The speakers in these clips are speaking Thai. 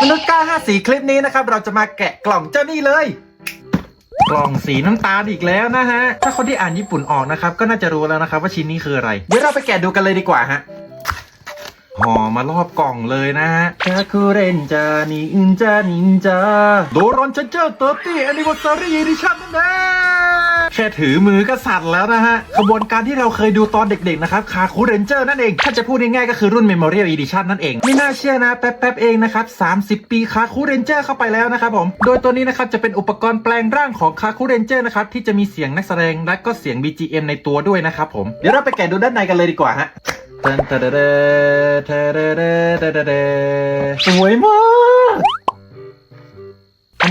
มนุษย์กล้าห้าสีคลิปนี้นะครับ เราจะมาแกะกล่องเจ้านี่เลย กล่องสีน้ำตาลอีกแล้วนะฮะ ถ้าคนที่อ่านญี่ปุ่นออกนะครับ ก็น่าจะรู้แล้วนะครับว่าชิ้นนี้คืออะไร เดี๋ยวเราไปแกะดูกันเลยดีกว่าฮะห่อมารอบกล่องเลยนะฮะคาคุเรนจานินจานินจาโดรอนเชนเจอร์เตอร์ตี้แอนิวอร์ซารีดิชั่นนั่นเอง แค่ถือมือก็สั่นแล้วนะฮะขบวนการที่เราเคยดูตอนเด็กๆนะครับคาคุเรนเจอร์นั่นเอง ถ้าจะพูดง่ายๆก็คือรุ่น Memorial Edition นั่นเอง ไม่น่าเชื่อนะ แป๊บๆเองนะครับ 30 ปีคาคุเรนเจอร์เข้าไปแล้วนะครับผม โดยตัวนี้นะครับจะเป็นอุปกรณ์แปลงร่างของคาคุเรนเจอร์นะครับที่จะมีเสียงนักแสดงและก็เสียง BGM ในตัวด้วยนะครับผมเดี๋ยวเราไปแกะดูด้านในกันเลยดีกว่าฮะสวยมาก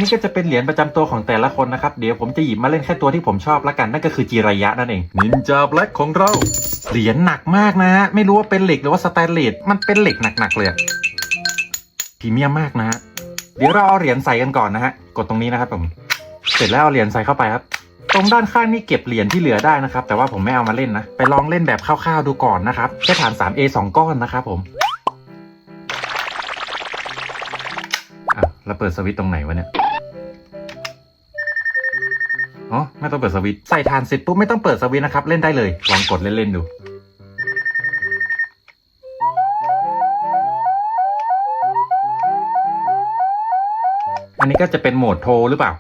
นี้ก็จะเป็นเหรียญประจำตัวของแต่ละคนนะครับ เดี๋ยวผมจะหยิบมาเล่นแค่ตัวที่ผมชอบละกัน นั่นก็คือจีรายะนั่นเองนินจาแบล็กของเรา เหรียญหนักมากนะฮะ ไม่รู้ว่าเป็นเหล็กหรือว่าสแตนเลส มันเป็นเหล็กหนักๆเลยพรีเมียมมากนะฮะ เดี๋ยวเราเอาเหรียญใส่กันก่อนนะฮะ กดตรงนี้นะครับผม เสร็จแล้วเอาเหรียญใส่เข้าไปครับ ตรงด้านข้างนี่เก็บเหรียญที่เหลือได้นะครับ แต่ว่าผมไม่เอามาเล่นนะ ไปลองเล่นแบบคร่าวๆดูก่อนนะครับแค่ฐาน 3A 2 ก้อนนะครับผมอะแล้วเปิดสวิตช์ตรงไหนวะเนี่ย อ๋อไม่ต้องเปิดสวิตใส่ฐานเสร็จปุ๊บไม่ต้องเปิดสวิตนะครับ เล่นได้เลย ลองกดเล่นๆดูอันนี้ก็จะเป็นโหมดโทรหรือเปล่า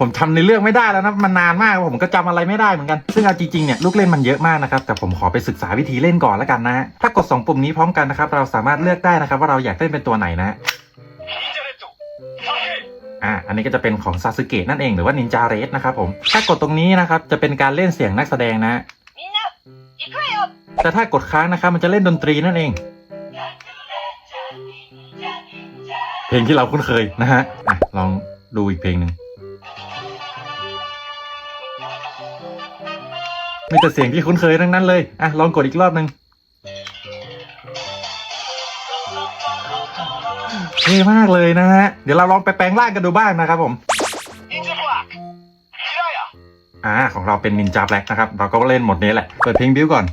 ผมจำในเรื่องไม่ได้แล้วนะมันนานมากผมก็จำอะไรไม่ได้เหมือนกัน ซึ่งเอาจริงๆเนี่ยลูกเล่นมันเยอะมากนะครับ แต่ผมขอไปศึกษาวิธีเล่นก่อนแล้วกันนะถ้ากด 2 ปุ่มนี้พร้อมกันนะครับ เราสามารถเลือกได้นะครับ ว่าเราอยากเล่นเป็นตัวไหนนะ อ่าอันนี้ก็จะเป็นของซาสึเกะนั่นเองหรือว่านินจาเรสนะครับผมถ้ากดตรงนี้นะครับจะเป็นการเล่นเสียงนักแสดงนะ แต่ถ้ากดค้างนะครับมันจะเล่นดนตรีนั่นเอง เพลงที่เราคุ้นเคยนะฮะลองดูอีกเพลงหนึ่งมีแต่เสียงที่คุ้นเคยทั้งนั้นเลยอะลองกดอีกรอบหนึ่ง เท่มากเลยนะฮะ เดี๋ยวเราลองไปแปลงร่างกันดูบ้างนะครับผมอ่าของเราเป็นนินจาแบล็กนะครับ เราก็เล่นหมดนี้แหละ เปิดเพลงบิวก่อน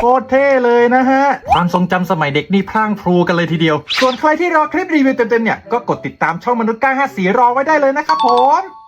คตรเท่เลยนะฮะ ความทรงจำสมัยเด็กนี่พร่างพรูกันเลยทีเดียว ส่วนใครที่รอคลิปรีวิวเต็มๆเนี่ย ก็กดติดตามช่องมนุษย์ก้าห้าสีรอไว้ได้เลยนะครับผม